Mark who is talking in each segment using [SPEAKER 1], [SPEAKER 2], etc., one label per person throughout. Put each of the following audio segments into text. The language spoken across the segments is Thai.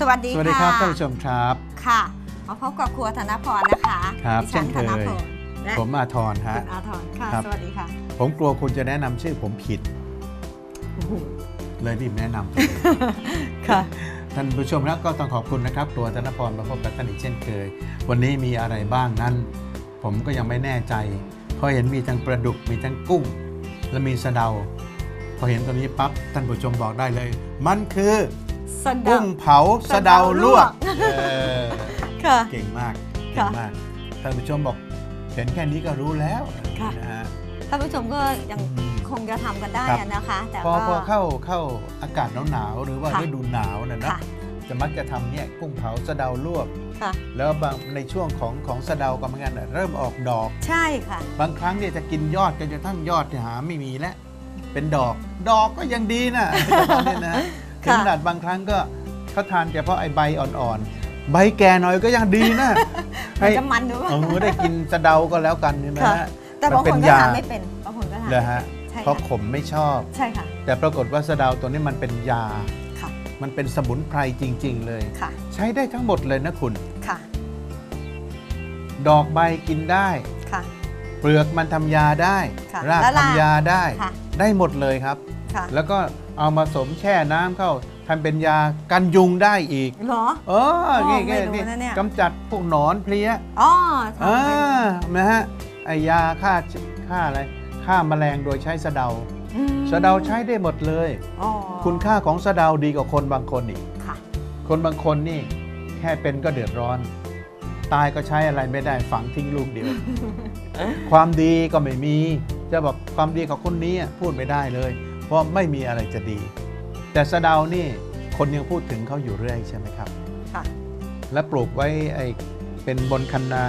[SPEAKER 1] สวัสดี
[SPEAKER 2] สวัสดีครับะท่านผู้ชมครับ
[SPEAKER 1] ค่ะมาพบกับครัวธนพรนะคะ
[SPEAKER 2] ครับ
[SPEAKER 1] ดิฉัน
[SPEAKER 2] เช่น
[SPEAKER 1] ธ
[SPEAKER 2] เคย
[SPEAKER 1] นพรและ
[SPEAKER 2] ผมอาทรฮะ
[SPEAKER 1] คุณอาทรค่ะ
[SPEAKER 2] ครับ
[SPEAKER 1] สวัสดีค่ะ
[SPEAKER 2] ผมกลัวคุณจะแนะนำชื่อผมผิดเลยรีบแนะนำ
[SPEAKER 1] ค่ะ
[SPEAKER 2] ท่านผู้ชมครับก็ต้องขอบคุณนะครับครัวธนพรมาพบกับท่านอีกเช่นเคย วันนี้มีอะไรบ้างนั้น ผมก็ยังไม่แน่ใจเพราะเห็นมีทั้งปลาดุกมีทั้งกุ้ง และมีสะเดา พอเห็นตัวนี้ปั๊บท่านผู้ชมบอกได้เลย มันคือ
[SPEAKER 1] สะเดา
[SPEAKER 2] กุ้งเผาสะเดาลวกเออ
[SPEAKER 1] ค่ะ
[SPEAKER 2] เก่งมากเก่
[SPEAKER 1] ค่ะ
[SPEAKER 2] งมากท่านผู้ชมบอกเห็นแค่นี้ก็รู้แล้ว
[SPEAKER 1] ค่ะ
[SPEAKER 2] นะฮะ
[SPEAKER 1] ท่านผู้ชมก็ยัง
[SPEAKER 2] อืม
[SPEAKER 1] คงจะทำกันได้
[SPEAKER 2] ครับ
[SPEAKER 1] อะนะคะ แต่
[SPEAKER 2] พอ
[SPEAKER 1] ก็
[SPEAKER 2] พอเข้าเข้าอากาศหนาวๆหรือว่า
[SPEAKER 1] ค่ะ
[SPEAKER 2] ฤดูหนาวนะนะ
[SPEAKER 1] ค่ะ
[SPEAKER 2] จะมักจะทำเนี่ยกุ้งเผาสะเดาลวก
[SPEAKER 1] ค่ะ
[SPEAKER 2] แล้วบางในช่วงของของสะเดาก็เหมือนกันน่ะเริ่มออกดอก
[SPEAKER 1] ใช่ค่ะ
[SPEAKER 2] บางครั้งเนี่ยจะกินยอดจนกระทั่งยอดเนี่ยหาไม่มีแล้วเป็นดอก ดอกก็ยังดีนะตอนนี้นะ ถึง
[SPEAKER 1] ค่ะ
[SPEAKER 2] ขนาดบางครั้งก็เขาทานเฉพาะไอ้ใบอ่อนๆ ใบแก่หน่อยก็ยังดีนะ
[SPEAKER 1] มั
[SPEAKER 2] ให้
[SPEAKER 1] นจะมันหรือเปล่า
[SPEAKER 2] เออได้กินสะเดาก็แล้วกันใช่ไหม
[SPEAKER 1] ค่ะ
[SPEAKER 2] ฮะ
[SPEAKER 1] แต่บาง
[SPEAKER 2] มันเป็
[SPEAKER 1] คน
[SPEAKER 2] น
[SPEAKER 1] ก็
[SPEAKER 2] ยา
[SPEAKER 1] ทานไม่เป็นบางคนก็ทาน
[SPEAKER 2] เลยฮะ
[SPEAKER 1] ใช่
[SPEAKER 2] เพราะ
[SPEAKER 1] ค่ะ
[SPEAKER 2] ขมไม่ชอบ
[SPEAKER 1] ใช่ค่ะ
[SPEAKER 2] แต่ปรากฏว่าสะเดาตัวนี้มันเป็นยา
[SPEAKER 1] ค่ะ
[SPEAKER 2] มันเป็นสมุนไพรจริง ๆ เลย
[SPEAKER 1] ค่ะ
[SPEAKER 2] ใช้ได้ทั้งหมดเลยนะคุณ
[SPEAKER 1] ค่ะ
[SPEAKER 2] ดอกใบกินได้
[SPEAKER 1] ค่ะ
[SPEAKER 2] เปลือกมันทำยาได้
[SPEAKER 1] ค่ะ
[SPEAKER 2] ราก
[SPEAKER 1] แล้วราก
[SPEAKER 2] ทำยาได้
[SPEAKER 1] ค่ะ
[SPEAKER 2] ได้หมดเลยครับ
[SPEAKER 1] ค่ะ
[SPEAKER 2] แล้วก็ เอามาสมแช่น้ำเข้าทำเป็นยากันยุงได้อีก
[SPEAKER 1] เหรอ
[SPEAKER 2] เออนี่
[SPEAKER 1] ไม่รู้
[SPEAKER 2] นี่
[SPEAKER 1] นะเนี่ย
[SPEAKER 2] กำจัดพวกหนอนเพลี้ย
[SPEAKER 1] อ๋อทำ
[SPEAKER 2] อ่า
[SPEAKER 1] เป็น
[SPEAKER 2] นะฮะไอยาฆ่าฆ่าอะไรฆ่าแมลงโดยใช้สะเดา
[SPEAKER 1] อืม
[SPEAKER 2] สะเดาใช้ได้หมดเลย
[SPEAKER 1] อ๋อ
[SPEAKER 2] คุณค่าของสะเดาดีกว่าคนบางคนอีก
[SPEAKER 1] ค่ะ
[SPEAKER 2] คนบางคนนี่แค่เป็นก็เดือดร้อน ตายก็ใช้อะไรไม่ได้ฝังทิ้งลูกเดียว ความดีก็ไม่มี จะบอกความดีของคนนี้พูดไม่ได้เลย เพราะไม่มีอะไรจะดี แต่สะเดานี่คนยังพูดถึงเขาอยู่เรื่อยใช่ไหมครับ
[SPEAKER 1] ค่ะ
[SPEAKER 2] และปลูกไว้ไอ้เป็นบนคันนา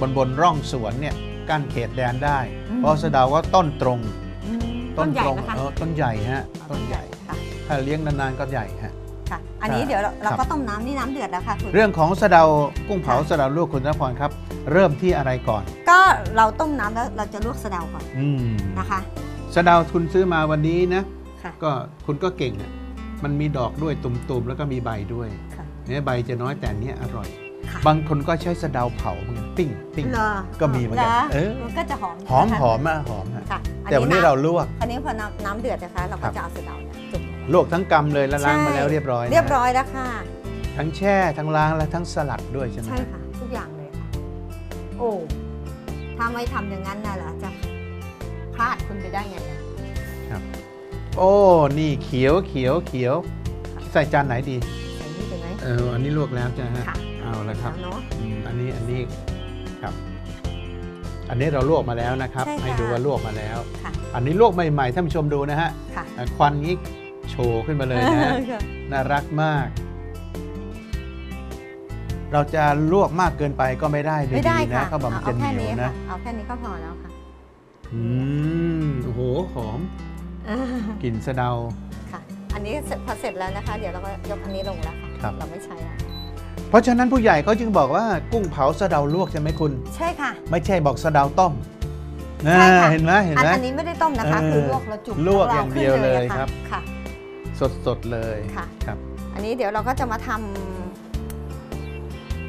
[SPEAKER 2] บนบนร่องสวนเนี่ยกั้นเขตแดนได้
[SPEAKER 1] อืม
[SPEAKER 2] เพราะสะเดาว่าต้นตรง
[SPEAKER 1] อืมต้นใหญ่
[SPEAKER 2] ตรง
[SPEAKER 1] นะคะ
[SPEAKER 2] เออต้นใหญ่ฮะ
[SPEAKER 1] เอา
[SPEAKER 2] ต้นใหญ่
[SPEAKER 1] ค่ะ
[SPEAKER 2] ถ้าเลี้ยงนานๆก็ใหญ่ฮะ
[SPEAKER 1] ค่ะอันนี้เดี๋ยวเรา
[SPEAKER 2] ครับ
[SPEAKER 1] เราก็ต้มน้ำนี่น้ำเดือดแล้วค่ะคุณ
[SPEAKER 2] เรื่องของสะเดากุ้งเผา
[SPEAKER 1] ค่ะ
[SPEAKER 2] สะเดาลวกคุณนพรครับ เริ่มที่อะไรก่อน
[SPEAKER 1] ก็เราต้มน้ำแล้วเราจะลวกสะเดาก่อน
[SPEAKER 2] อืม
[SPEAKER 1] นะคะ
[SPEAKER 2] สะเดาคุณซื้อมาวันนี้นะ
[SPEAKER 1] ค่ะ
[SPEAKER 2] ก็คุณก็เก่งอะมันมีดอกด้วยตุ่มๆแล้วก็มีใบด้วย
[SPEAKER 1] ค่ะ
[SPEAKER 2] เนี่ยใบจะน้อยแต่อันเนี้ยอร่อย
[SPEAKER 1] ค่ะ
[SPEAKER 2] บางคนก็ใช้สะเดาเผาเหมือนกันปิ้งปิ้ง
[SPEAKER 1] เหรอ
[SPEAKER 2] ก็มีเหมือนกัน
[SPEAKER 1] ร
[SPEAKER 2] เออ
[SPEAKER 1] มันก็จะหอม
[SPEAKER 2] หอม
[SPEAKER 1] นะคะ
[SPEAKER 2] หอมมากหอมฮะ
[SPEAKER 1] ค่ะ
[SPEAKER 2] แต่วันนี้เราลวก
[SPEAKER 1] อันนี้พอน้ำน้ำเดือดนะคะเรา
[SPEAKER 2] ครั
[SPEAKER 1] ก็
[SPEAKER 2] บ
[SPEAKER 1] จะเอาสะเดาเนี่ยจุ่ม
[SPEAKER 2] ลวกทั้งกำเลยแล้วล้างมา
[SPEAKER 1] ใช่
[SPEAKER 2] แล้วเรียบร้อยนะ
[SPEAKER 1] เรียบร้อยแล้วค่ะ
[SPEAKER 2] ทั้งแช่ทั้งล้างและทั้งสลัดด้วยใช่ไหม
[SPEAKER 1] ใช่ค่ะทุกอย่างเลยค่ะโอ้ถ้าไม่ทำอย่างนั้นน่ะเหรอจะพ ลาดคุณไปได้ไงอะ
[SPEAKER 2] โอ้ นี่เขียวเขียวเขียว ใส่จานไหนดี
[SPEAKER 1] ใส่นี่ไปไหม
[SPEAKER 2] เอออันนี้ลวกแล้วใช่ไหมฮะ
[SPEAKER 1] ค่ะ
[SPEAKER 2] เอาละครับ
[SPEAKER 1] แล้วเนาะ
[SPEAKER 2] อืมอันนี้อันนี้ครับ อันนี้เราลวกมาแล้วนะครับ
[SPEAKER 1] ใช่ค่ะ
[SPEAKER 2] ให้ดูว่าลวกมาแล้ว
[SPEAKER 1] ค่ะ
[SPEAKER 2] อันนี้ลวกใหม่ๆท่านผู้ชมดูนะฮะ
[SPEAKER 1] ค่ะ
[SPEAKER 2] อะควันนี้โชว์ขึ้นมาเลยนะฮะ
[SPEAKER 1] ค่ะ
[SPEAKER 2] น่ารักมาก เราจะลวกมากเกินไปก็ไม่ได้
[SPEAKER 1] ไม่ได้
[SPEAKER 2] นะ
[SPEAKER 1] ค่ะ
[SPEAKER 2] เขาบอกมันจะ
[SPEAKER 1] เอา
[SPEAKER 2] เห
[SPEAKER 1] แค่
[SPEAKER 2] นียว
[SPEAKER 1] นี้
[SPEAKER 2] นะ
[SPEAKER 1] ค่ะเอาแค่นี้ก็พอแล้วค่ะ
[SPEAKER 2] อืมโอ้โหหอมกลิ่นสะเดา
[SPEAKER 1] ค่ะ อันนี้เสร็จพอเสร็จแล้วนะคะ เดี๋ยวเราก็ยกอันนี้ลงแล้วค่ะ
[SPEAKER 2] ครับ
[SPEAKER 1] เราไม่ใช้แล้ว
[SPEAKER 2] เพราะฉะนั้นผู้ใหญ่เขาจึงบอกว่ากุ้งเผาสะเดาลวกใช่ไหมคุณ
[SPEAKER 1] ใช่ค่ะ
[SPEAKER 2] ไม่ใช่บอกสะเดาต้มนะ
[SPEAKER 1] ใช่ค่ะ
[SPEAKER 2] เห็นไหมเห็น
[SPEAKER 1] อัน
[SPEAKER 2] ไหม
[SPEAKER 1] อันนี้ไม่ได้ต้มนะคะ
[SPEAKER 2] เออ
[SPEAKER 1] คือลวกเราจุ่ม
[SPEAKER 2] ลวก
[SPEAKER 1] ข
[SPEAKER 2] อย่างเดียว
[SPEAKER 1] ขึ้น
[SPEAKER 2] เลย
[SPEAKER 1] อะ
[SPEAKER 2] ครับ
[SPEAKER 1] ค่ะ
[SPEAKER 2] สดสดๆเลย
[SPEAKER 1] ค่ะ
[SPEAKER 2] ครับ
[SPEAKER 1] อันนี้เดี๋ยวเราก็จะมาทำ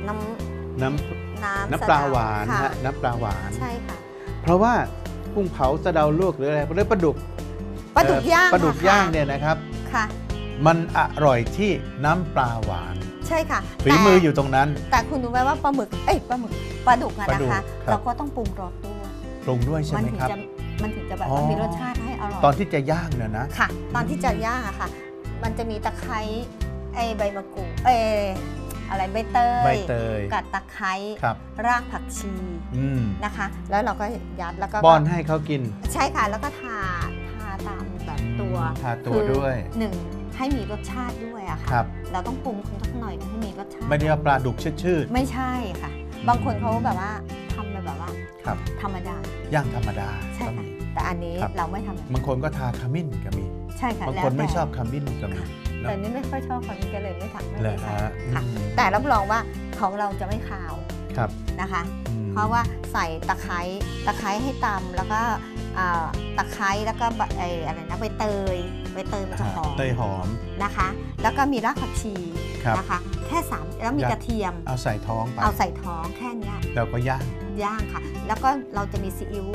[SPEAKER 1] น้
[SPEAKER 2] น้ำ
[SPEAKER 1] น้ำำ
[SPEAKER 2] น้ำปลาหวาน
[SPEAKER 1] ค่ะ
[SPEAKER 2] ฮะน้ำปลาหวาน
[SPEAKER 1] ใช่ค่ะ
[SPEAKER 2] เพราะว่า กุ้งเผาสะเดาลวกหรืออะไรหรือปลาดุก
[SPEAKER 1] ปลาดุกย่าง
[SPEAKER 2] เอ่อปลาดุก
[SPEAKER 1] ค่ะ
[SPEAKER 2] ย่างเนี่ยนะครับ
[SPEAKER 1] ค่ะ
[SPEAKER 2] มันอร่อยที่น้ำปลาหวาน
[SPEAKER 1] ใช่ค่ะ
[SPEAKER 2] ฝีมืออยู่ตรงนั้น
[SPEAKER 1] แต่แต่คุณรู้ไหมว่าปลาหมึก เอ้ยปลาหมึกปลาดุกอะ
[SPEAKER 2] ปลา
[SPEAKER 1] นะ
[SPEAKER 2] ดุก
[SPEAKER 1] คะ
[SPEAKER 2] ครับ
[SPEAKER 1] เราก็ต้องปรุงรสด้วย
[SPEAKER 2] ปรุงด้วยใช่
[SPEAKER 1] มั
[SPEAKER 2] ไหม
[SPEAKER 1] ถึง
[SPEAKER 2] ครับ
[SPEAKER 1] จะมันถึงจะแบบ
[SPEAKER 2] อ๋อ
[SPEAKER 1] ว่ามีรสชาติให้อร่อย
[SPEAKER 2] ตอนที่จะย่างเนี่ยนะ
[SPEAKER 1] ค่ะ ตอนที่จะย่างอะค่ะ มันจะมีตะไคร้ไอ้ใบมะกรูดเอย อะไรใบเตย
[SPEAKER 2] ใบเตย
[SPEAKER 1] กับตะไคร้
[SPEAKER 2] ครับ
[SPEAKER 1] รากผักชี
[SPEAKER 2] อืม
[SPEAKER 1] นะคะ แล้วเราก็ยัดแล้วก็
[SPEAKER 2] ป้อนให้เขากิน
[SPEAKER 1] ใช่ค่ะแล้วก็ทาทาตามแบบตัว
[SPEAKER 2] ทาตัว
[SPEAKER 1] คือ
[SPEAKER 2] ด้วย
[SPEAKER 1] หนึ่งให้มีรสชาติด้วยอะ
[SPEAKER 2] ค
[SPEAKER 1] ค่ะ
[SPEAKER 2] รับ
[SPEAKER 1] เราต้องปรุงสักหน่อยให้มีรสชาติ
[SPEAKER 2] ไม่ได้ว่าปลาดุกชืด
[SPEAKER 1] ไม่ใช่ค่ะ บางคนเขาแบบว่าทำแบบว่า
[SPEAKER 2] ๆครับ
[SPEAKER 1] ธรรมดา
[SPEAKER 2] ย่างธรรมดา
[SPEAKER 1] ใช่
[SPEAKER 2] ก็
[SPEAKER 1] ค่ะ
[SPEAKER 2] มี
[SPEAKER 1] แต่อันนี้
[SPEAKER 2] ครับ
[SPEAKER 1] เราไม่ทำแบบ
[SPEAKER 2] บางคนก็ทาขมิ้นก็มี
[SPEAKER 1] ใช่ค่ะ
[SPEAKER 2] บาง
[SPEAKER 1] แล้ว
[SPEAKER 2] คนไม่
[SPEAKER 1] แต่
[SPEAKER 2] ชอบขมิ้นก็มี
[SPEAKER 1] ค่ะ
[SPEAKER 2] เนอะ
[SPEAKER 1] แต่นี่ไม่ค่อยชอบคนนี้ก็เลยไม่ทำไม่
[SPEAKER 2] เหร
[SPEAKER 1] ได้
[SPEAKER 2] อ
[SPEAKER 1] ใส่
[SPEAKER 2] ฮะ
[SPEAKER 1] ค่ะ
[SPEAKER 2] อืม
[SPEAKER 1] แต่รับรองว่าของเราจะไม่คาว
[SPEAKER 2] ครับ
[SPEAKER 1] นะคะ
[SPEAKER 2] อืม
[SPEAKER 1] เพราะว่าใส่ตะไคร้ตะไคร้ให้ตำแล้วก็อ่าตะไคร้แล้วก็บะไออะไรนะใบเตยใบเตยมันจะหอม
[SPEAKER 2] เตยหอม
[SPEAKER 1] นะคะ แล้วก็มีรากผักชี
[SPEAKER 2] ครับ
[SPEAKER 1] นะคะแคค่สามแล้วมี
[SPEAKER 2] ย่าง
[SPEAKER 1] กระเทียม
[SPEAKER 2] เอาใส่ท้องไป
[SPEAKER 1] เอาใส่ท้องแค่เนี้ย
[SPEAKER 2] แล้วก็ย่าง
[SPEAKER 1] ย่างค่ะ แล้วก็เราจะมีซีอิ๊ว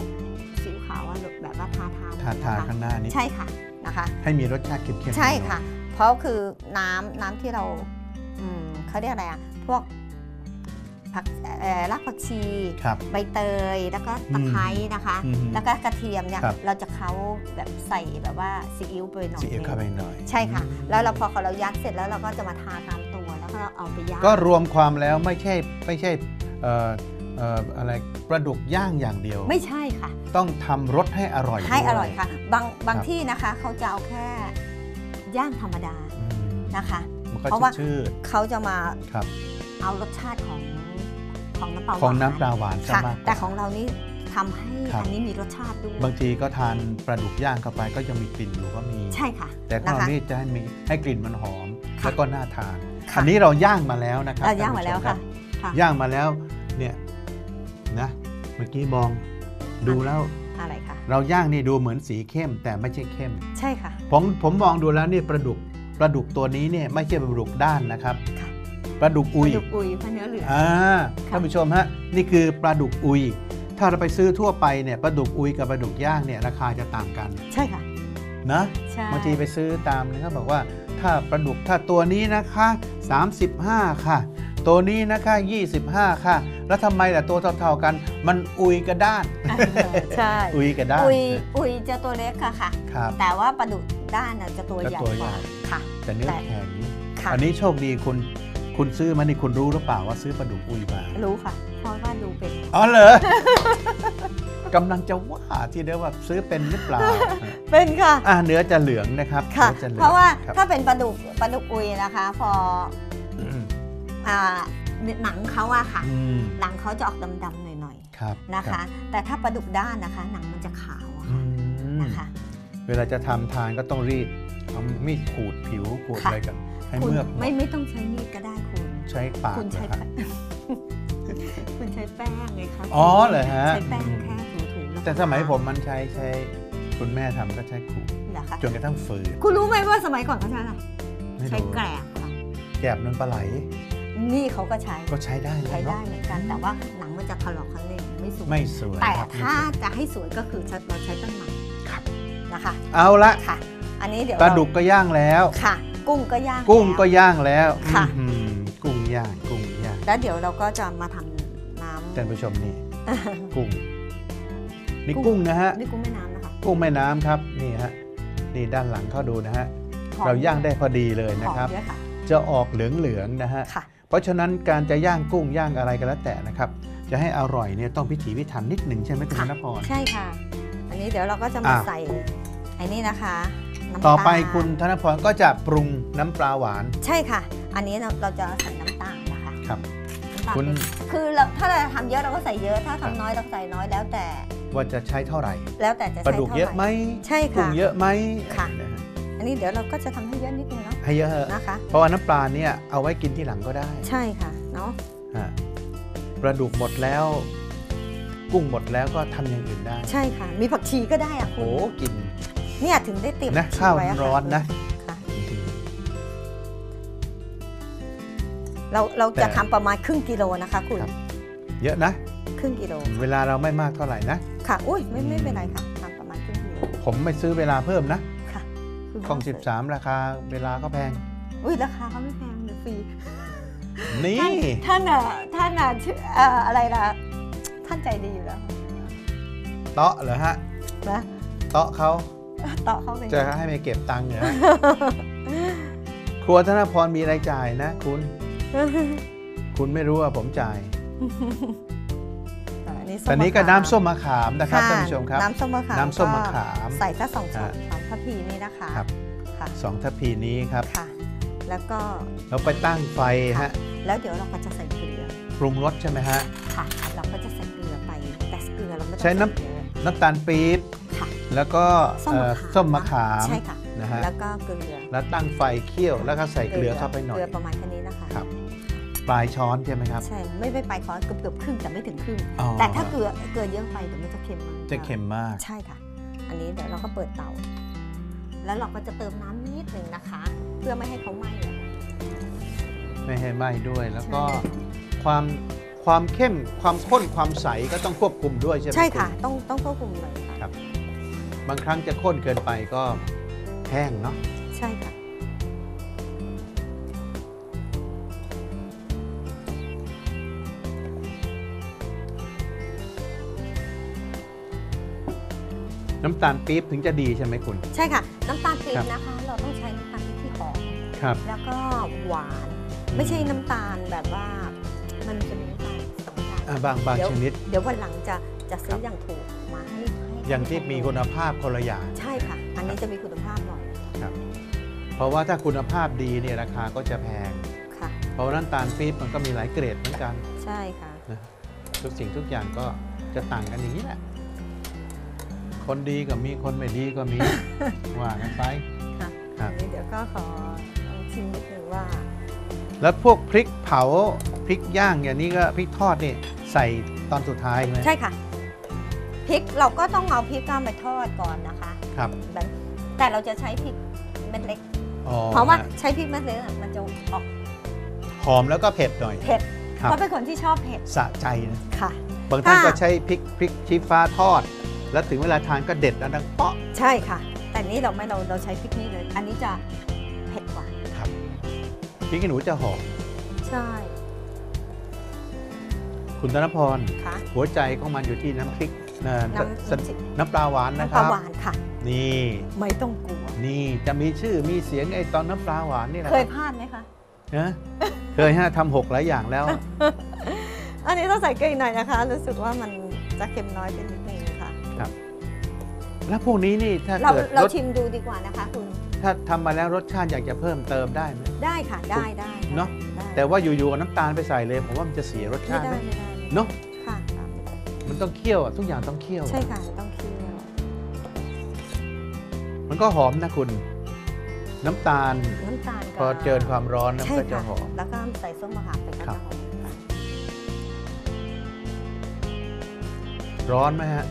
[SPEAKER 1] ซีอิ๊วขาวอะแบบว่าทาทา
[SPEAKER 2] ทาทาข้างหน้านี้
[SPEAKER 1] ใช่ค่ะนะคะ
[SPEAKER 2] ให้มีรสชาติเค็มๆ
[SPEAKER 1] ใช่ค่ะ เพราะคือน้ำน้ำที่เราอืมเขาเรียกอะไรอะพวกผักเอ่อรากผักชี
[SPEAKER 2] ครับ
[SPEAKER 1] ใบเตยแล้วก็ตะไคร้นะคะ
[SPEAKER 2] อืม
[SPEAKER 1] แล้วก็กระเทียมเนี่ย
[SPEAKER 2] ครับ
[SPEAKER 1] เราจะเขาแบบใส่แบบว่าซีอิ๊วไปหน่อย
[SPEAKER 2] ซีอิ๊วเข้าไป
[SPEAKER 1] นึง
[SPEAKER 2] หน่อย
[SPEAKER 1] ใช่ค่ะ แล้วเราพอเรายัดเสร็จแล้วเราก็จะมาทาตามตัวแล้วก็เอาไปย่าง
[SPEAKER 2] ก็รวมความแล้วไม่ใช่ไม่ใช่เอ่อเอ่ออะไรปลาดุกย่างอย่างเดียว
[SPEAKER 1] ไม่ใช่ค่ะ
[SPEAKER 2] ต้องทำรสให้อร่อย
[SPEAKER 1] ให้
[SPEAKER 2] ด้ว
[SPEAKER 1] อร่อยค่ะ บางบาง
[SPEAKER 2] ครับ
[SPEAKER 1] ที่นะคะเขาจะเอาแค่ ย่างธรรมดา
[SPEAKER 2] อืม
[SPEAKER 1] นะคะ
[SPEAKER 2] มันก็
[SPEAKER 1] เพราะว่า
[SPEAKER 2] ชื่อ
[SPEAKER 1] เขาจะมา
[SPEAKER 2] ครับ
[SPEAKER 1] เอารสชาติของของน้ำปลาหวาน
[SPEAKER 2] ของน้ำปลาหวานซะ
[SPEAKER 1] ค่ะ
[SPEAKER 2] มากกว่า
[SPEAKER 1] แต่ของเรานี่ทำให้
[SPEAKER 2] ครับ
[SPEAKER 1] อันนี้มีรสชาติด้วย
[SPEAKER 2] บางทีก็ทานปลาดุกย่างเข้าไปก็ยังมีกลิ่นอยู่ก็มี
[SPEAKER 1] ใช่ค่ะ
[SPEAKER 2] แต่ของ
[SPEAKER 1] นะ
[SPEAKER 2] เรา
[SPEAKER 1] คะ
[SPEAKER 2] นี่จะให้มีให้กลิ่นมันหอม
[SPEAKER 1] ค่ะ
[SPEAKER 2] แล้วก็น่าทาน
[SPEAKER 1] ค่ะ
[SPEAKER 2] อันนี้เราย่างมาแล้วนะครับ
[SPEAKER 1] เราย่างมาแล้ว
[SPEAKER 2] ท่น
[SPEAKER 1] ค่ะ
[SPEAKER 2] ผู้ช
[SPEAKER 1] ค่ะ
[SPEAKER 2] ย่างมาแล้วเนี่ยนะ เมื่อกี้มองดูแล้ว
[SPEAKER 1] อะไรคะ
[SPEAKER 2] เราย่างนี่ดูเหมือนสีเข้มแต่ไม่ใช่เข้ม
[SPEAKER 1] ใช่ค่ะ
[SPEAKER 2] ผมผมมองดูแล้วนี่ปลาดุกปลาดุกตัวนี้เนี่ยไม่ใช่ปลาดุกด้านนะครับ
[SPEAKER 1] ค่ะ
[SPEAKER 2] ปลาดุกอุย
[SPEAKER 1] ปลาดุกอุยเพราะเนื้อเหลือง
[SPEAKER 2] อ่า
[SPEAKER 1] ค่ะ
[SPEAKER 2] ท่านผู้ชมฮะนี่คือปลาดุกอุย ถ้าเราไปซื้อทั่วไปเนี่ยปลาดุกอุยกับปลาดุกย่างเนี่ยราคาจะต่างกัน
[SPEAKER 1] ใช่ค่ะ
[SPEAKER 2] นะ
[SPEAKER 1] ใช่
[SPEAKER 2] บางทีไปซื้อตามเนี่ยเขาบอกว่าถ้าปลาดุกถ้าตัวนี้นะคะ 35 ค่ะ ตัวนี้นะคะ 25 ค่ะ แล้วทำไมล่ะตัวเท่าๆกัน มันอุยกระด้าน
[SPEAKER 1] ใช่
[SPEAKER 2] อุยกระด้าน
[SPEAKER 1] อุยอุยจะตัวเล็กค่ะค่ะ
[SPEAKER 2] ครับ
[SPEAKER 1] แต่ว่าปลาดุกด้านน่ะจะตัว
[SPEAKER 2] จะ
[SPEAKER 1] ใหญ่
[SPEAKER 2] ตัว
[SPEAKER 1] ก
[SPEAKER 2] ใหญ่
[SPEAKER 1] ว่าค่ะ
[SPEAKER 2] แต่เนื้อ
[SPEAKER 1] แต่
[SPEAKER 2] แข็ง
[SPEAKER 1] ค่ะ
[SPEAKER 2] อันนี้โชคดีคุณคุณซื้อมานี่คุณรู้หรือเปล่าว่าซื้อปลาดุกอุยมา
[SPEAKER 1] รู้ค่ะ เพราะว่าดูเป็น
[SPEAKER 2] อ๋อเหรอ กำลังจะว่าที่เดียวว่าซื้อเป็นหรือเปล่า
[SPEAKER 1] เป็นค่ะ
[SPEAKER 2] อ่าเนื้อจะเหลืองนะครับ
[SPEAKER 1] ค่ะ
[SPEAKER 2] นื้อจหลือง
[SPEAKER 1] เพราะว่า
[SPEAKER 2] ครับ
[SPEAKER 1] ถ้าเป็นปลาดุกปลาดุกอุยนะคะ พอ
[SPEAKER 2] อืม
[SPEAKER 1] อ่า หนังเขาอะค่ะ
[SPEAKER 2] อืม
[SPEAKER 1] หนังเขาจะออกดำๆหน่อย
[SPEAKER 2] ครับ
[SPEAKER 1] ๆนะ
[SPEAKER 2] รั
[SPEAKER 1] คะ
[SPEAKER 2] บ
[SPEAKER 1] แต่ถ้าปลาดุกด้านนะคะ หนังมันจะขาวอะ
[SPEAKER 2] อื
[SPEAKER 1] ค่ะ
[SPEAKER 2] ม
[SPEAKER 1] นะคะ
[SPEAKER 2] เวลาจะทำทานก็ต้องรีดเอามีดขูดผิวขูด
[SPEAKER 1] ค่ะ
[SPEAKER 2] อะไรกันให้
[SPEAKER 1] คุณ
[SPEAKER 2] เมือกหม
[SPEAKER 1] ไม่
[SPEAKER 2] ด
[SPEAKER 1] ไม่ต้องใช้มีดก็ได้คุณ
[SPEAKER 2] ใช้ปาก
[SPEAKER 1] คุณใช้
[SPEAKER 2] นะครับ
[SPEAKER 1] แป้งคุณใช้แป้งไงคะ
[SPEAKER 2] อ๋อเหรอฮะ
[SPEAKER 1] ใช้แป้งแค่ถูๆล้วก็
[SPEAKER 2] แต่สมัยผมมันใช้ใช้คุณแม่ทำก็ใช้ขูด
[SPEAKER 1] เหรอคะ
[SPEAKER 2] จนกระทั่งฝืน
[SPEAKER 1] คุณรู้ไหมว่าสมัยก่อนเขาใช้อะไร
[SPEAKER 2] ไม่
[SPEAKER 1] ใช้
[SPEAKER 2] รู้
[SPEAKER 1] แกลบค่ะ
[SPEAKER 2] แกบนั้นปลาไหล
[SPEAKER 1] นี่เขาก็ใช้
[SPEAKER 2] ก็ใช้ได้เลย
[SPEAKER 1] ใช้ได้
[SPEAKER 2] เนาะ
[SPEAKER 1] เหมือนกัน แต่ว่าหนังมันจะถลอกครั้งหนึ่งไม่สวย
[SPEAKER 2] ไม่สวย
[SPEAKER 1] แต่
[SPEAKER 2] ครับ
[SPEAKER 1] ถ้า
[SPEAKER 2] ไม่สวย
[SPEAKER 1] จะให้สวยก็คือเราใช้แป้งมัน
[SPEAKER 2] ครับ
[SPEAKER 1] นะคะ
[SPEAKER 2] เอาละ
[SPEAKER 1] ค่ะ อันนี้เดี๋ยว
[SPEAKER 2] ปลา
[SPEAKER 1] เร
[SPEAKER 2] ดุกก็ย่างแล้ว
[SPEAKER 1] ค่ะ กุ้งก็ย่าง
[SPEAKER 2] กุ้งก็
[SPEAKER 1] แล้ว
[SPEAKER 2] ย่างแล้ว
[SPEAKER 1] ค่ะ
[SPEAKER 2] อื้อหือกุ้งย่างกุ้งย่าง
[SPEAKER 1] แล้วเดี๋ยวเราก็จะมาทำน้ำ
[SPEAKER 2] ท่านผู้ชมนี่กุ้งนี่กุ้งนะฮะ
[SPEAKER 1] นี่กุ้งแม่น้ำนะคะ
[SPEAKER 2] กุ้งแม่น้ำครับนี่ฮะนี่ด้านหลังเข้าดูนะฮะ
[SPEAKER 1] หอม
[SPEAKER 2] เราย่างได้พอดีเลย
[SPEAKER 1] หอม
[SPEAKER 2] นะครับ
[SPEAKER 1] เยอะค่ะ
[SPEAKER 2] จะออกเหลืองๆนะฮะ
[SPEAKER 1] ค่ะ
[SPEAKER 2] เพราะฉะนั้นการจะย่างกุ้งย่างอะไรก็แล้วแต่นะครับ จะให้อร่อยเนี่ยต้องพิถีพิถันนิดหนึ่งใช่ไหมคุณธนพร
[SPEAKER 1] ใช่ค่ะ อันนี้เดี๋ยวเราก็จะมา
[SPEAKER 2] อะ
[SPEAKER 1] ใส่ไอ้นี่นะคะน้ำ
[SPEAKER 2] ต่อไป
[SPEAKER 1] ตาล
[SPEAKER 2] คุณธนพรก็จะปรุงน้ำปลาหวาน
[SPEAKER 1] ใช่ค่ะ อันนี้เราเราจะใส่น้ำตาลนะคะ
[SPEAKER 2] ครับ
[SPEAKER 1] น้ำตาล
[SPEAKER 2] คุณ
[SPEAKER 1] เป็นคือเราถ้าเราทำเยอะเราก็ใส่เยอะ ถ้า
[SPEAKER 2] ครั
[SPEAKER 1] ทำ
[SPEAKER 2] บ
[SPEAKER 1] น้อยเราใส่น้อยแล้วแต่
[SPEAKER 2] ว่าจะใช้เท่าไหร่
[SPEAKER 1] แล้วแต่จะ
[SPEAKER 2] ปลา
[SPEAKER 1] ใช้
[SPEAKER 2] ดุก
[SPEAKER 1] เท่า
[SPEAKER 2] เยอะไหม
[SPEAKER 1] ร่ ใช่
[SPEAKER 2] กุ้
[SPEAKER 1] ค่ะ
[SPEAKER 2] งเยอะไหม
[SPEAKER 1] ค่ะ
[SPEAKER 2] นะฮะ
[SPEAKER 1] อันนี้เดี๋ยวเราก็จะทำให้เยอะนิดนึงเนาะ
[SPEAKER 2] ให้เยอะเถอะ
[SPEAKER 1] นะคะ
[SPEAKER 2] เพราะว่าน้ำปลาเนี่ยเอาไว้กินที่หลังก็ได้
[SPEAKER 1] ใช่ค่ะเนาะ
[SPEAKER 2] ฮะปลาดุกหมดแล้ว กุ้งหมดแล้วก็ทำอย่างอื่นได้
[SPEAKER 1] ใช่ค่ะ มีผักชีก็ได้อะคุ
[SPEAKER 2] โอ้
[SPEAKER 1] ณ
[SPEAKER 2] กิน
[SPEAKER 1] เนี่ยถึงได้ติด
[SPEAKER 2] นะ
[SPEAKER 1] ผักชี
[SPEAKER 2] ข้าว
[SPEAKER 1] ไอะค่ะ
[SPEAKER 2] ร้อนนะ
[SPEAKER 1] ค่ะ เราเราจะ
[SPEAKER 2] แต่
[SPEAKER 1] ทำประมาณครึ่งกิโลนะคะคุณ
[SPEAKER 2] ครับ เยอะนะ
[SPEAKER 1] ครึ่งกิโล
[SPEAKER 2] เวลาเราไม่มากเท่าไหร่นะ
[SPEAKER 1] ค่ะ อุ้ยไม่
[SPEAKER 2] อืม
[SPEAKER 1] ไม่เป็นไรค่ะทำประมาณครึ่งกิโล
[SPEAKER 2] ผมไม่ซื้อเวลาเพิ่มนะ
[SPEAKER 1] ค่ะคื
[SPEAKER 2] กล่อง 13 ราคาเวลาก็แพง
[SPEAKER 1] อุ้ยราคาเขาไม่แพงหรือฟรี
[SPEAKER 2] นี่
[SPEAKER 1] ท่านท่านอะท่านอะชื่อเอ่ออะไรนะท่านใจดีอยู่แล้ว
[SPEAKER 2] เตาะเหรอฮะ
[SPEAKER 1] นะ
[SPEAKER 2] เตาะเขา
[SPEAKER 1] ต่อเขาเป็น
[SPEAKER 2] จะให้ไม่เก็บตังค์เหรอฮะ ครัวธนพรมีรายจ่ายนะคุณ คุณไม่รู้ว่าผมจ่าย
[SPEAKER 1] อั นนี้ส้ม
[SPEAKER 2] แต่นี้ก็
[SPEAKER 1] มะขาม
[SPEAKER 2] น้ำส้มมะขามนะครับะท่านผู้ชมครับ
[SPEAKER 1] น้ำส้มมะขาม
[SPEAKER 2] น้ำส้มมะขาม
[SPEAKER 1] ก็ใส่สักสองช้อน
[SPEAKER 2] อ่า
[SPEAKER 1] สองทัพพีนี่นะคะ
[SPEAKER 2] ครับ
[SPEAKER 1] ค่ะ
[SPEAKER 2] สองทัพพีนี้ครับ
[SPEAKER 1] ค่ะแล้วก็
[SPEAKER 2] เราไปตั้งไฟฮะ
[SPEAKER 1] แล้วเดี๋ยวเราก็จะใส่เกลือ
[SPEAKER 2] ปรุงรสใช่ไหมฮะ
[SPEAKER 1] ค่ะเราก็จะใส่เกลือไปแต่เกลือเราไม่ต้อง
[SPEAKER 2] ใช้น้ำ
[SPEAKER 1] เยอะ
[SPEAKER 2] น้ำตาลปี๊บ
[SPEAKER 1] ค่ะ
[SPEAKER 2] แล้วก็
[SPEAKER 1] ส้ม
[SPEAKER 2] เอ่
[SPEAKER 1] มะ
[SPEAKER 2] อ
[SPEAKER 1] ขาม
[SPEAKER 2] ส้มมะขาม
[SPEAKER 1] ใช่ค่ะ
[SPEAKER 2] นะฮะ
[SPEAKER 1] แล้วก็เกลือ
[SPEAKER 2] แล้วตั้งไฟเคี่ยวแล้วก็ใส่เกลือเข้าไปหน่อย
[SPEAKER 1] เกลือประมาณแค่นี้นะคะ
[SPEAKER 2] ครับ ปลายช้อนใช่ไหมครับ
[SPEAKER 1] ใช่ ไม่ไม่ไปขอเกือบเกือบครึ่งแต่ไม่ถึงครึ่ง
[SPEAKER 2] อ๋อ
[SPEAKER 1] แต่ถ้าเกลือเกลือเยอะไปเดี๋ยวมันจะเค็มมาก
[SPEAKER 2] จะเค็มมาก
[SPEAKER 1] ใช่ค่ะ อันนี้เดี๋ยวเราก็เปิดเตา แล้วเราก็จะเติมน้ำนิดหนึ่งนะคะ เพื่อไม่ให้เขาไหม้อะ
[SPEAKER 2] ไม่ให้ไหม้ด้วยแล้วก็ความความเข้มความข้นความใสก็ต้องควบคุมด้วยใช่ไหม
[SPEAKER 1] ใช่ค่ะ
[SPEAKER 2] ณ
[SPEAKER 1] ต้องต้องควบคุมเลยค่ะ
[SPEAKER 2] ครับ บางครั้งจะข้นเกินไปก็แห้งเนาะ
[SPEAKER 1] ใช่ค่ะ
[SPEAKER 2] น้ำตาลปี๊บถึงจะดีใช่ไหมคุณ
[SPEAKER 1] ใช่ค่ะ น้ำตาลปี๊
[SPEAKER 2] ครับบ
[SPEAKER 1] นะคะ เราต้องใช้น้ำตาลปี๊บที่หอม
[SPEAKER 2] ครับ
[SPEAKER 1] แล้วก็หวาน ไม่ใช่น้ำตาลแบบว่า มันจะมีน้ำตาลสองอย่าง
[SPEAKER 2] อ่าบางบาง
[SPEAKER 1] เดี๋ยว
[SPEAKER 2] ชนิด
[SPEAKER 1] เดี๋ยววันหลังจะจะซื้
[SPEAKER 2] ครั
[SPEAKER 1] อบอย่างถูกมาให้ให้
[SPEAKER 2] อย่างที่มีคุณภาพคนละอย่าง
[SPEAKER 1] ใช่ค่ะ อันนี้จะมีคุณภาพหน่อย
[SPEAKER 2] เพราะว่าถ้าคุณภาพดีเนี่ยราคาก็จะแพง
[SPEAKER 1] ค่ะ
[SPEAKER 2] เพราะว่าน้ำตาลปี๊บมันก็มีหลายเกรดเหมือนกัน
[SPEAKER 1] ใช่ค่ะ
[SPEAKER 2] นะทุกสิ่งทุกอย่างก็จะต่างกันอย่างนี้แหละ คนดีก็มีคนไม่ดีก็มี ว่ากันไป
[SPEAKER 1] ค่ะ
[SPEAKER 2] ครับ
[SPEAKER 1] อันนี้เดี๋ยวก็ขอลองชิมนิดนึงว่า
[SPEAKER 2] แล้วพวกพริกเผาพริกย่างอย่างนี้ก็พริกทอดนี่ใส่ตอนสุดท้ายไหม
[SPEAKER 1] ใช่ค่ะพริกเราก็ต้องเอาพริกก้ามไปทอดก่อนนะคะ
[SPEAKER 2] ครับ
[SPEAKER 1] แบบแต่เราจะใช้พริกเม็ดเล็ก
[SPEAKER 2] อ๋อ
[SPEAKER 1] เพราะว่า
[SPEAKER 2] ฮะ
[SPEAKER 1] ใช้พริกเม็ดเล็กอะมันจะออก
[SPEAKER 2] หอมแล้วก็เผ็ดหน่อย
[SPEAKER 1] เผ็ด
[SPEAKER 2] ครับ
[SPEAKER 1] เพราะเป็นคนที่ชอบเผ็ด
[SPEAKER 2] สะใจนะ
[SPEAKER 1] ค่ะ
[SPEAKER 2] บางท่าน
[SPEAKER 1] ค่ะ
[SPEAKER 2] ก็ใช้พริกพริกชี้ฟ้าทอด แล้วถึงเวลาทานก็เด็ดแล้วดังเปาะ
[SPEAKER 1] ใช่ค่ะ แต่นี้เราไม่เราเราใช้พริกนี้เลย อันนี้จะเผ็ดกว่า
[SPEAKER 2] ครับพริกขี้หนูจะหอม
[SPEAKER 1] ใช่
[SPEAKER 2] คุณธนพร
[SPEAKER 1] ค่ะ
[SPEAKER 2] หัวใจของมันอยู่ที่น้ำพริกเอ่อ
[SPEAKER 1] น้ำ
[SPEAKER 2] สน้ำปลาหวานนะ
[SPEAKER 1] น้ำ
[SPEAKER 2] ค
[SPEAKER 1] ปลา
[SPEAKER 2] รับ
[SPEAKER 1] หวานค่ะ
[SPEAKER 2] นี่
[SPEAKER 1] ไม่ต้องกลัว
[SPEAKER 2] นี่จะมีชื่อมีเสียงไอ้ตอนน้ำปลาหวานนี่แหละ
[SPEAKER 1] เคย
[SPEAKER 2] รับ
[SPEAKER 1] พลาดไหมคะ
[SPEAKER 2] นะเคยฮะทำหกหลายอย่างแล้ว
[SPEAKER 1] อันนี้ต้องใส่เกลืออีกหน่อยนะคะ รู้สึกว่ามันจะเค็มน้อยเป็นนิด นึงค่ะ
[SPEAKER 2] แล้วพวกนี้นี่ถ้า
[SPEAKER 1] เรา
[SPEAKER 2] เกิด
[SPEAKER 1] เรา
[SPEAKER 2] รส
[SPEAKER 1] ชิมดูดีกว่านะคะคุณ
[SPEAKER 2] ถ้าทำมาแล้วรสชาติอยากจะเพิ่มเติมได้ไหม
[SPEAKER 1] ได้ค่ะได้ได้ได้
[SPEAKER 2] เนอะ
[SPEAKER 1] ได้
[SPEAKER 2] แต่ว่าอยู่ๆเอาน้ำตาลไปใส่เลยผมว่ามันจะเสียรส
[SPEAKER 1] ไม่
[SPEAKER 2] ชาติ
[SPEAKER 1] ได้
[SPEAKER 2] ไหม
[SPEAKER 1] ไม่ได้ไม่ได้
[SPEAKER 2] เนาะ
[SPEAKER 1] ค่ะค่ะไม่ได้
[SPEAKER 2] มันต้องเคี่ยวอะทุกอย่างต้องเคี่ยว
[SPEAKER 1] ใช่ค่ะต้องเคี่ยว
[SPEAKER 2] มันก็หอมนะคุณ น้ำตาล
[SPEAKER 1] น้ำตาล
[SPEAKER 2] พอเจอความร้อนนะมัน
[SPEAKER 1] ใช่
[SPEAKER 2] ก็จะ
[SPEAKER 1] ค่ะ
[SPEAKER 2] หอม
[SPEAKER 1] แล้วก็ใส่ส้มมะขามไปก็
[SPEAKER 2] ครั
[SPEAKER 1] จะ
[SPEAKER 2] บ
[SPEAKER 1] หอมค่ะ
[SPEAKER 2] ร้อนไหมฮะ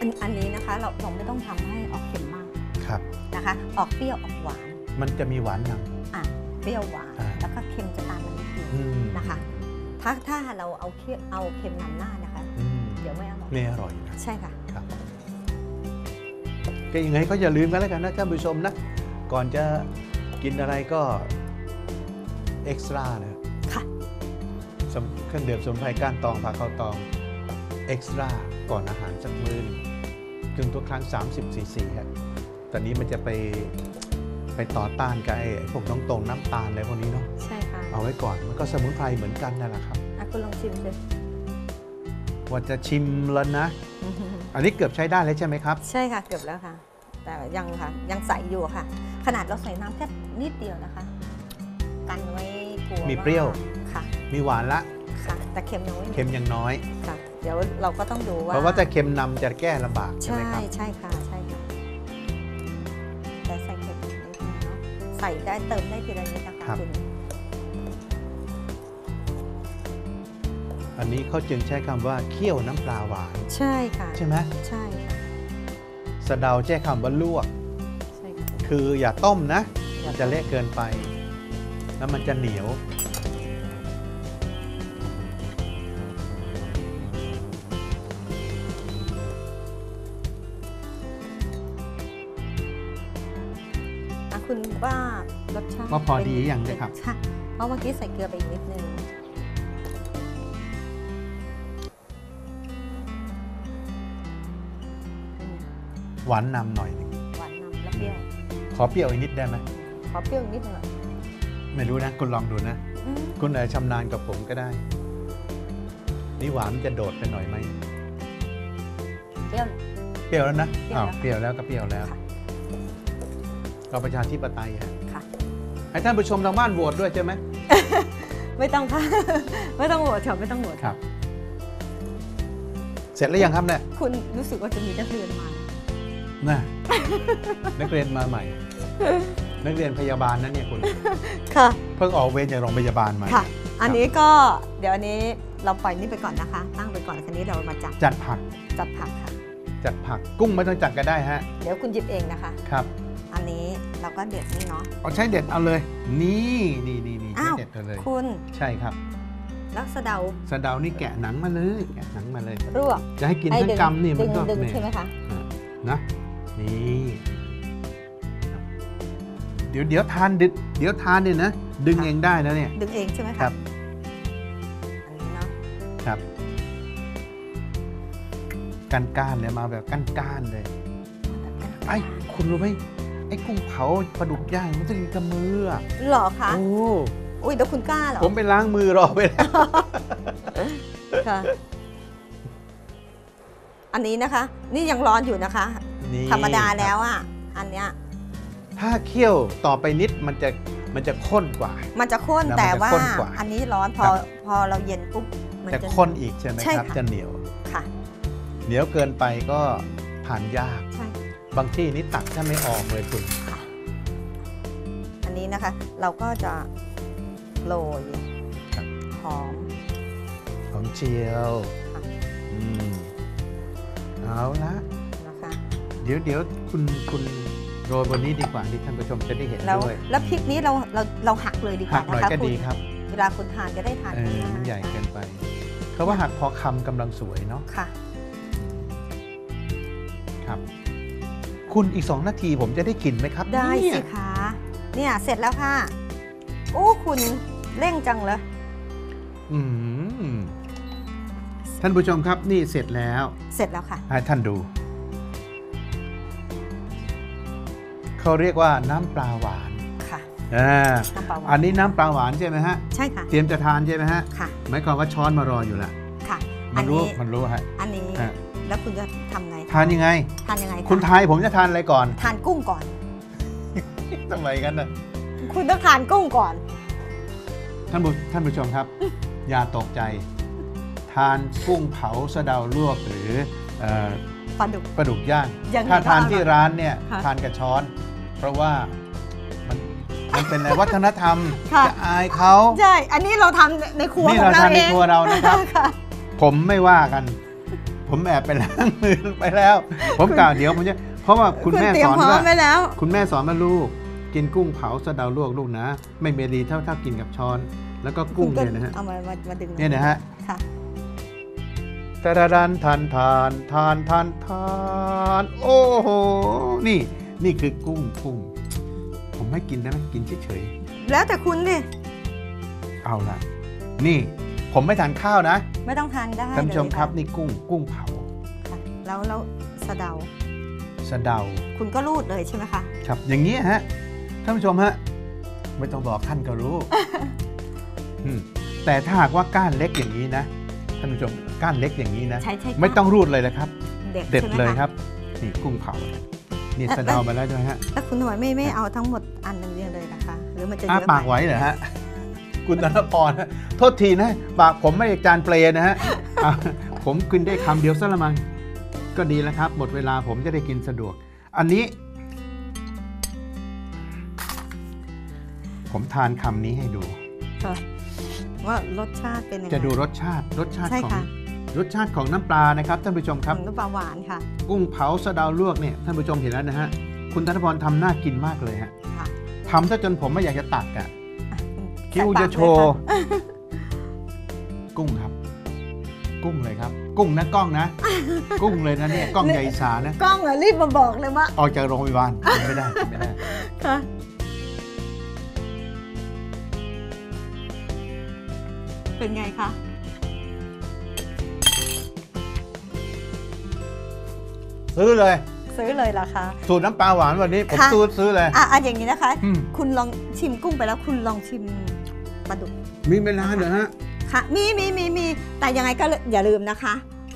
[SPEAKER 1] อันอันนี้นะคะเราเราไม่ต้องทำให้ออกเค็มมาก
[SPEAKER 2] ครับ
[SPEAKER 1] นะคะ ออกเปรี้ยวออกหวาน
[SPEAKER 2] มันจะมีหวานน
[SPEAKER 1] อะเปรี้ยวหวาน
[SPEAKER 2] อ่า
[SPEAKER 1] แล้วก็เค็มจะตามมานิดนึงำ
[SPEAKER 2] อืม
[SPEAKER 1] นะคะ ถ้าถ้าเราเอาเคี่ยวเอาเค็มนำหน้านะคะ
[SPEAKER 2] อืม
[SPEAKER 1] เดี๋ยวไม่อร่อย
[SPEAKER 2] นี่อร่อยนะ
[SPEAKER 1] ใช่ค่ะ
[SPEAKER 2] ครับก็ยังไงก็อย่าลืมกันแล้วกันนะท่านผู้ชมนะก่อนจะกินอะไรก็เอ็กซ์ตร้านะ
[SPEAKER 1] ค่ะ
[SPEAKER 2] สมเครื่องดื่มสมุนไพรก้านตองผักข้าวตองเอ็กซ์ตร้า ก่อนอาหารสักมื้อหนึ่งถึงทุกครั้ง 30 ซีซีครับตอนนี้มันจะไปไปต่อต้านกับไอ้พวกน้องตรงน้ำตาลอะไรพวกนี้เนาะ
[SPEAKER 1] ใช่ค่ะ
[SPEAKER 2] เอาไว้ก่อน มันก็สมุนไพรเหมือนกันนั่นแหละครับ
[SPEAKER 1] อะคุณลองชิมสิ
[SPEAKER 2] ว่าจะชิมแล้วนะ อันนี้เกือบใช้ได้แล้วใช่ไหมครับ
[SPEAKER 1] ใช่ค่ะ เกือบแล้วค่ะ แต่ยังค่ะ ยังใสอยู่ค่ะ ขนาดเราใส่น้ำแค่นิดเดียวนะคะ กันไว้กลัว
[SPEAKER 2] มีเปรี้ยว
[SPEAKER 1] ค่ะ
[SPEAKER 2] มีหวานละ
[SPEAKER 1] ค่ะ แต่เค็มยังไม่มี
[SPEAKER 2] เค็มยังน้อย
[SPEAKER 1] ค่ะเดี๋ยวเราก็ต้องดูว่า
[SPEAKER 2] เพราะว่าถ้าเค็มนำจะแก้ลำบากใช่ไหม
[SPEAKER 1] ใช่
[SPEAKER 2] ครับ
[SPEAKER 1] ใช่ค่ะใช่ค่ะแต่ใส่เค็มนิดนึงเนาะใส่ได้เติมได้ทีละนิดนะคะ
[SPEAKER 2] ครับ
[SPEAKER 1] คุณ
[SPEAKER 2] อันนี้เขาจึงใช้คำว่าเคี่ยวน้ำปลาหวาน
[SPEAKER 1] ใช่ค่ะ
[SPEAKER 2] ใช่ไหม
[SPEAKER 1] ใช่ค่ะ
[SPEAKER 2] สะเดาใช้คำว่าลวก
[SPEAKER 1] ใช่ค่ะ
[SPEAKER 2] คืออย่าต้มนะ
[SPEAKER 1] อย่า
[SPEAKER 2] มันจะเละเกินไป แล้วมันจะเหนียว ว่าพอดี
[SPEAKER 1] เป็น
[SPEAKER 2] อย่างเนี่ยครับ
[SPEAKER 1] ค่ะเพราะเมื่อกี้ใส่เกลือไปอีกนิดนึงอืม
[SPEAKER 2] หวานนำหน่อยหนึ่ง
[SPEAKER 1] หวานนำแล้วเปรี้ยว
[SPEAKER 2] ขอเปรี้ยวอีกนิดได้ไหม
[SPEAKER 1] ขอเปรี้ยวอีกนิดหน่อย
[SPEAKER 2] ไม่รู้นะ คุณลองดูนะ
[SPEAKER 1] อืม
[SPEAKER 2] คุณอาจจะชำนาญกับผมก็ได้ นี่หวานมันจะโดดไปหน่อยไหม
[SPEAKER 1] เปรี้ยว
[SPEAKER 2] เปรี้ยวแล้วนะ
[SPEAKER 1] เปรี้ยว
[SPEAKER 2] อ้าว
[SPEAKER 1] แล้ว
[SPEAKER 2] เปรี้ยวแล้วก็เปรี้ยวแล้ว
[SPEAKER 1] ค่ะ
[SPEAKER 2] เราประชาธิปไตยฮะ
[SPEAKER 1] ค่ะ
[SPEAKER 2] ให้ท่านผู้ชมทางบ้านโหวตด้วยใช่ไหม
[SPEAKER 1] ไม่ต้องค่ะ ไม่ต้องโหวตค่ะไม่ต้องโหวต
[SPEAKER 2] ครับ เสร็จแล้วยังครับเนี่ย
[SPEAKER 1] คุณรู้สึกว่าจะมีนักเรียนมา
[SPEAKER 2] น่ะนักเรียนมาใหม่ นักเรียนพยาบาลนั่นเนี่ยคุณ
[SPEAKER 1] ค่ะ
[SPEAKER 2] เพิ่งออกเวรจากโรงพยาบาลมา
[SPEAKER 1] ค่ะ อันนี้ก็เดี๋ยวอันนี้เราปล่อยนี่ไปก่อนนะคะ ตั้งไปก่อนคันนี้เรามาจัด
[SPEAKER 2] จัดผัก
[SPEAKER 1] จัดผักค่ะ
[SPEAKER 2] จจัดผักกุ้งไม่ต้องจัดก็ได้ฮะ
[SPEAKER 1] เดี๋ยวคุณหยิบเองนะคะ
[SPEAKER 2] ครับ
[SPEAKER 1] อันนี้เราก็เด็ดนี่เนาะ
[SPEAKER 2] เอาใช้เด็ดเอาเลย นี่นี่นี่นี่ใช้
[SPEAKER 1] อ้าว
[SPEAKER 2] เด็ดเอาเลย
[SPEAKER 1] คุณ
[SPEAKER 2] ใช่ครับ
[SPEAKER 1] ลักษเดา
[SPEAKER 2] สะเดานี่แกะหนังมาเลยแกะหนังมาเลย
[SPEAKER 1] รวก
[SPEAKER 2] จะให้กิน
[SPEAKER 1] ไอ้
[SPEAKER 2] ทั้ง
[SPEAKER 1] ดึง
[SPEAKER 2] กำนี่มันก็
[SPEAKER 1] ดึงดึง
[SPEAKER 2] แหม่
[SPEAKER 1] ใช่ไหมคะ
[SPEAKER 2] นะนี่เดี๋ยวเดี๋ยวทานดึกเดี๋ยวทานเนี่ยนะดึง
[SPEAKER 1] ค่ะ
[SPEAKER 2] เองได้แล้วเนี่ย
[SPEAKER 1] ดึงเองใช่ไหมคะ
[SPEAKER 2] ครับ
[SPEAKER 1] อันนี้เนาะ
[SPEAKER 2] ครับก้านก้านๆเลยมาแบบก้านก้านๆเลยไอ้คุณรู้ไหม ไอ้กุ้งเผาปลาดุกย่างมันต้องกินกับมืออะ
[SPEAKER 1] หรอคะ
[SPEAKER 2] โอ้
[SPEAKER 1] อุ้ยเดี๋ยวคุณกล้าเหรอ
[SPEAKER 2] ผมไปล้างมือรอไปแล้ว
[SPEAKER 1] ค่ะ อันนี้นะคะ นี่ยังร้อนอยู่นะคะ
[SPEAKER 2] นี่
[SPEAKER 1] ธรรมดา
[SPEAKER 2] คบ
[SPEAKER 1] แล้วอะ อันเนี้ย
[SPEAKER 2] ถ้าเคี่ยวต่อไปนิดมันจะมันจะข้นกว่า
[SPEAKER 1] มันจะข้น
[SPEAKER 2] แล้วมัน
[SPEAKER 1] แต่
[SPEAKER 2] จะ
[SPEAKER 1] ว่า
[SPEAKER 2] ข้นกว่า
[SPEAKER 1] อันนี้ร้อนพอ
[SPEAKER 2] ครับ
[SPEAKER 1] พอเราเย็นปุ๊บมัน
[SPEAKER 2] จะ
[SPEAKER 1] จะ
[SPEAKER 2] ข้นอีกใช่ไหม
[SPEAKER 1] ใช่
[SPEAKER 2] ครับ
[SPEAKER 1] ค่ะ
[SPEAKER 2] จะเหนียว
[SPEAKER 1] ค่ะ
[SPEAKER 2] เหนียวเกินไปก็ทานยาก
[SPEAKER 1] ใช่
[SPEAKER 2] บางที่นี่ตักถ้าไม่ออกเลยคุณ
[SPEAKER 1] ค่ะอันนี้นะคะเราก็จะโรย
[SPEAKER 2] ครับ
[SPEAKER 1] หอม
[SPEAKER 2] หอมเจียว
[SPEAKER 1] ค่ะ
[SPEAKER 2] อืมเอาละ
[SPEAKER 1] นะคะ
[SPEAKER 2] เดี๋ยวเดี๋ยวคุณคุณโรยบนนี้ดีกว่าที่ท่านผู้ชมจะได้เห็น
[SPEAKER 1] แล้ว
[SPEAKER 2] ด้วย
[SPEAKER 1] แล้วพริกนี้เราเราเราหักเลยดีก
[SPEAKER 2] หั
[SPEAKER 1] ว่าก
[SPEAKER 2] หน่อย
[SPEAKER 1] นะคะ
[SPEAKER 2] ก็
[SPEAKER 1] คุ
[SPEAKER 2] ดี
[SPEAKER 1] ณ
[SPEAKER 2] ครับ
[SPEAKER 1] เวลาคุณทานจะได้ทาน
[SPEAKER 2] เออ
[SPEAKER 1] ง่ายๆ
[SPEAKER 2] มันใหญ่เกินไป เขาว่าหักพอคำกำลังสวยเนาะ
[SPEAKER 1] ค่ะ
[SPEAKER 2] ครับ คุณอีกสองนาทีผมจะได้กินไหมครับ
[SPEAKER 1] ได้
[SPEAKER 2] เนี่ย
[SPEAKER 1] สิคะเนี่ยเสร็จแล้วค่ะโอ้คุณเร่งจังเลย
[SPEAKER 2] อืมท่านผู้ชมครับนี่เสร็จแล้ว
[SPEAKER 1] เสร็จแล้วค่ะ
[SPEAKER 2] ให้ท่านดู เขาเรียกว่าน้ำปลาหวาน
[SPEAKER 1] ค่ะ
[SPEAKER 2] อ่า
[SPEAKER 1] น้ำปลาหวาน
[SPEAKER 2] อันนี้น้ำปลาหวานใช่ไหมฮะ
[SPEAKER 1] ใช่ค่ะ
[SPEAKER 2] เตรียมจะทานใช่ไหมฮะ
[SPEAKER 1] ค่ะ
[SPEAKER 2] หมายความว่าช้อนมารออยู่ละ
[SPEAKER 1] ค่ะ
[SPEAKER 2] มั
[SPEAKER 1] อั
[SPEAKER 2] น
[SPEAKER 1] น
[SPEAKER 2] รู้
[SPEAKER 1] นี้
[SPEAKER 2] มันรู้ฮะ
[SPEAKER 1] อันนี้
[SPEAKER 2] ฮะ
[SPEAKER 1] แล้วคุณจะทำไง
[SPEAKER 2] ทานยังไง
[SPEAKER 1] ทานยังไงะ
[SPEAKER 2] คุณทายผมจะทานอะไรก่อน
[SPEAKER 1] ทานกุ้งก่อน
[SPEAKER 2] ทำไมกันนะ
[SPEAKER 1] คุณต้องทานกุ้งก่อน
[SPEAKER 2] ท่านผู้ท่านผู้ชมครับ อย่าตกใจ ทานกุ้งเผาสะเดาลวกหรือเอ่อ
[SPEAKER 1] ปลาดุก
[SPEAKER 2] ปลาดุกย่าง
[SPEAKER 1] ยังไง
[SPEAKER 2] ถ้าทาน
[SPEAKER 1] ก็อร่อย
[SPEAKER 2] ที่ร้านเนี่ย
[SPEAKER 1] ค่ะ
[SPEAKER 2] ทานกับช้อน เพราะว่ามันมันเป็นอะไรวัฒนธรรม
[SPEAKER 1] ค่ะ
[SPEAKER 2] จะอายเขา
[SPEAKER 1] ใช่ อันนี้เราทำในครัว
[SPEAKER 2] นี่
[SPEAKER 1] ของ
[SPEAKER 2] เรา
[SPEAKER 1] เรา
[SPEAKER 2] ทาน
[SPEAKER 1] เอ
[SPEAKER 2] ใน
[SPEAKER 1] ง
[SPEAKER 2] ครัวเรานะครับ
[SPEAKER 1] ค่ะ
[SPEAKER 2] ผมไม่ว่ากัน ผมแอบไปล้างมือไปแล้ว ผมกล่าวเดี๋ยวผมจะเพราะว่าคุณแม่
[SPEAKER 1] เตรีย
[SPEAKER 2] ส
[SPEAKER 1] ม
[SPEAKER 2] อน
[SPEAKER 1] พร้อ
[SPEAKER 2] ว่า
[SPEAKER 1] มไว้แล้ว
[SPEAKER 2] คุณแม่สอนมาลูก กินกุ้งเผาสะเดาลวกลูกนะ ไม่เมรีเท่าเท่ากินกับช้อน แล้วก็กุ้งเนี่ยนะฮะ
[SPEAKER 1] เอามามามาดึง
[SPEAKER 2] เนี่ยนะฮะ
[SPEAKER 1] ค่ะ
[SPEAKER 2] ตะดาดันทานทานทานทานทานโอ้โหนี่นี่คือกุ้งกุ้งผมไม่กินได้ไหมกินเฉย
[SPEAKER 1] แล้วแต่คุณดิ
[SPEAKER 2] ๆเอาละนี่ ผมไม่ทานข้าวนะ
[SPEAKER 1] ไม่ต้องทานได้
[SPEAKER 2] ท่านผู้ชม
[SPEAKER 1] เลยะ
[SPEAKER 2] ครับนี่กุ้งกุ้งเผา
[SPEAKER 1] ค่ะแล้วแล้วสะเดา
[SPEAKER 2] สะเดา
[SPEAKER 1] คุณก็รูดเลยใช่ไหมคะ
[SPEAKER 2] ครับอย่างนี้ยฮะท่านผู้ชมฮะไม่ต้องบอกท่านก็รู้อืมแต่ถ้าหากว่าก้านเล็กอย่างนี้นะท่านผู้ชมก้านเล็กอย่างนี้นะ
[SPEAKER 1] ใช่ใช่
[SPEAKER 2] ไม่ต้องรูดเลยนะครับ
[SPEAKER 1] เด็ด
[SPEAKER 2] เด็ด
[SPEAKER 1] ใช่ไหมะ
[SPEAKER 2] เลยครับนี่กุ้งเผานี่สะเดามาแล้วใช่ไหมฮะ
[SPEAKER 1] แล้วคุณทำไมไม่ไม่เอาทั้งหมดอันหนึ่งเดียวเลยนะคะ หรือมันจะเย
[SPEAKER 2] อ้า
[SPEAKER 1] อะ
[SPEAKER 2] ปาก
[SPEAKER 1] ไป
[SPEAKER 2] ไว้เหรอฮะ คุณธนพรฮะโทษทีนะปากผมไม่ใช่จานเปลนะฮะอะผมกินได้คำเดียวซะละมังก็ดีแล้วครับ หมดเวลาผมจะได้กินสะดวก อันนี้ ผมทานคำนี้ให้ดู
[SPEAKER 1] ค่ะว่ารสชาติเป็นยังไง
[SPEAKER 2] จะดูรสชาติรสชาติ
[SPEAKER 1] ใช่
[SPEAKER 2] ของ
[SPEAKER 1] ค่ะ
[SPEAKER 2] รสชาติของน้ำปลานะครับท่านผู้ชมครับ
[SPEAKER 1] น้ำปลาหวานค่ะ
[SPEAKER 2] กุ้งเผาสะเดาวลวกเนี่ยท่านผู้ชมเห็นแล้วนะฮะคุณธนพรทำน่ากินมากเลยฮะ
[SPEAKER 1] ค่ะ
[SPEAKER 2] ทำซะจนผมไม่อยากจะตักอะ
[SPEAKER 1] อะ
[SPEAKER 2] คิ้ว
[SPEAKER 1] ใส่ปาก
[SPEAKER 2] จะโชว์
[SPEAKER 1] เลยค่ะ
[SPEAKER 2] กุ้งครับ กุ้งเลยครับ กุ้งนะกล้องนะ กุ้งเลยนะเนี่ยกล้องใหญ่สานะ
[SPEAKER 1] กล้องอะรีบมาบอกเลยว่า
[SPEAKER 2] ออกจากโรงพยาบาลกินไม่ได้กินไม่ได้
[SPEAKER 1] ค่ะเป็นไงคะ
[SPEAKER 2] ซื้อเลย
[SPEAKER 1] ซื้อเลยเหรอคะ
[SPEAKER 2] สูตรน้ำปลาหวานวันนี้ผม
[SPEAKER 1] ค่ะ
[SPEAKER 2] ซื้อซื้อเลย
[SPEAKER 1] อะอันอย่างนี้นะคะ
[SPEAKER 2] อืม
[SPEAKER 1] คุณลองชิมกุ้งไปแล้วคุณลองชิม ปลาดุก
[SPEAKER 2] มีเวลาเหรอฮะ
[SPEAKER 1] ค่ะ มีมีมีมีแต่ยังไงก็อย่าลืมนะคะ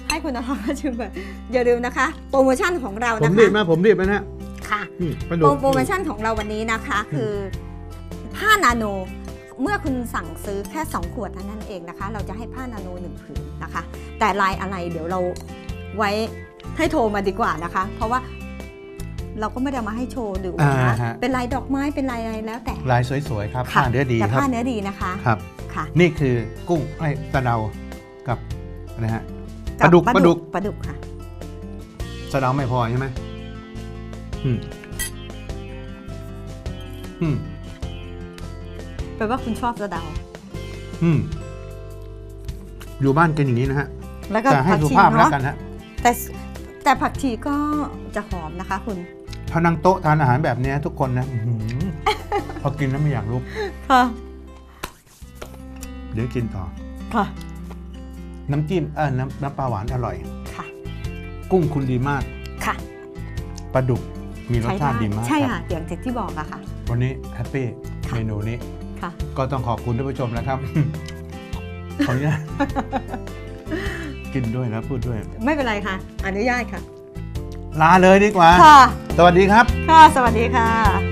[SPEAKER 1] ให้คุณนภรชิมไปอย่าลืมนะคะ โปรโมชั่นของเรา
[SPEAKER 2] ผม
[SPEAKER 1] นะ
[SPEAKER 2] รีบ
[SPEAKER 1] คะ
[SPEAKER 2] นะผมรีบนะฮะ
[SPEAKER 1] ค่ะ
[SPEAKER 2] อืมปลาดุ
[SPEAKER 1] โปร
[SPEAKER 2] ก
[SPEAKER 1] โปรโมชั่นของเราวันนี้นะคะคือผ้านาโน เมื่อคุณสั่งซื้อแค่ 2 ขวดเท่านั้นเองนะคะ เราจะให้ผ้านาโนหนึ่งผืนนะคะ แต่ลายอะไรเดี๋ยวเราไว้ให้โทรมาดีกว่านะคะ เพราะว่า เราก็ไม่ได้เอามาให้โชว์ดู
[SPEAKER 2] อ่า
[SPEAKER 1] นะ
[SPEAKER 2] ฮะ
[SPEAKER 1] เป็นลายดอกไม้เป็นลายอะไรแล้วแต่
[SPEAKER 2] ลายสวยๆครับ
[SPEAKER 1] ค่ะ
[SPEAKER 2] ผ้าเนื้อดี
[SPEAKER 1] แต่
[SPEAKER 2] ครับ
[SPEAKER 1] ผ้าเนื้อดีนะคะ
[SPEAKER 2] ครับ
[SPEAKER 1] ค่ะ
[SPEAKER 2] นี่คือกุ้งไอ้สะเดากับนะฮะ
[SPEAKER 1] กับ
[SPEAKER 2] ปลาดุกปลาดุก
[SPEAKER 1] ปลาดุกค่ะ
[SPEAKER 2] สะเดาไม่พอใช่ไหมอืมอืม
[SPEAKER 1] แปลว่าคุณชอบสะเดา
[SPEAKER 2] อืมอยู่บ้านกินอย่างนี้นะฮะ
[SPEAKER 1] แล้วก็
[SPEAKER 2] แต่ให้
[SPEAKER 1] ผัก
[SPEAKER 2] สุ
[SPEAKER 1] ชี
[SPEAKER 2] ภาพแล้ว
[SPEAKER 1] เนาะ
[SPEAKER 2] กันฮะ
[SPEAKER 1] แต่แต่ผักชีก็จะหอมนะคะคุณ
[SPEAKER 2] ถ้านั่งโต๊ะทานอาหารแบบเนี้ยทุกคนนะอื้อหือพอกินแล้วไม่อยากลุก
[SPEAKER 1] ค่ะ
[SPEAKER 2] เดี๋ยวกินต่อ
[SPEAKER 1] ค่ะ
[SPEAKER 2] น้ำจิ้มเออน้ำน้ำปลาหวานอร่อย
[SPEAKER 1] ค่ะ
[SPEAKER 2] กุ้งคุณดีมาก
[SPEAKER 1] ค่ะ
[SPEAKER 2] ปลาดุกมีรส
[SPEAKER 1] ใช้
[SPEAKER 2] ชาติ
[SPEAKER 1] ได้
[SPEAKER 2] ดีมาก
[SPEAKER 1] ใช่
[SPEAKER 2] ครั
[SPEAKER 1] ค่ะ
[SPEAKER 2] บ
[SPEAKER 1] อย่างที่บอกอะค่ะ
[SPEAKER 2] วันนี้แฮปปี้
[SPEAKER 1] ค่ะ
[SPEAKER 2] เมนูนี้
[SPEAKER 1] ค่ะ
[SPEAKER 2] ก็ต้องขอบคุณท่านผู้ชมนะครับ ขออนุญาต กินด้วยแล้วพูดด้วย
[SPEAKER 1] ไม่เป็นไรค่ะ อนุญาตค่ะ
[SPEAKER 2] ลาเลยดีกว่า
[SPEAKER 1] ค่ะ
[SPEAKER 2] สวัสดีครับ
[SPEAKER 1] ค่ะ สวัสดีค่ะ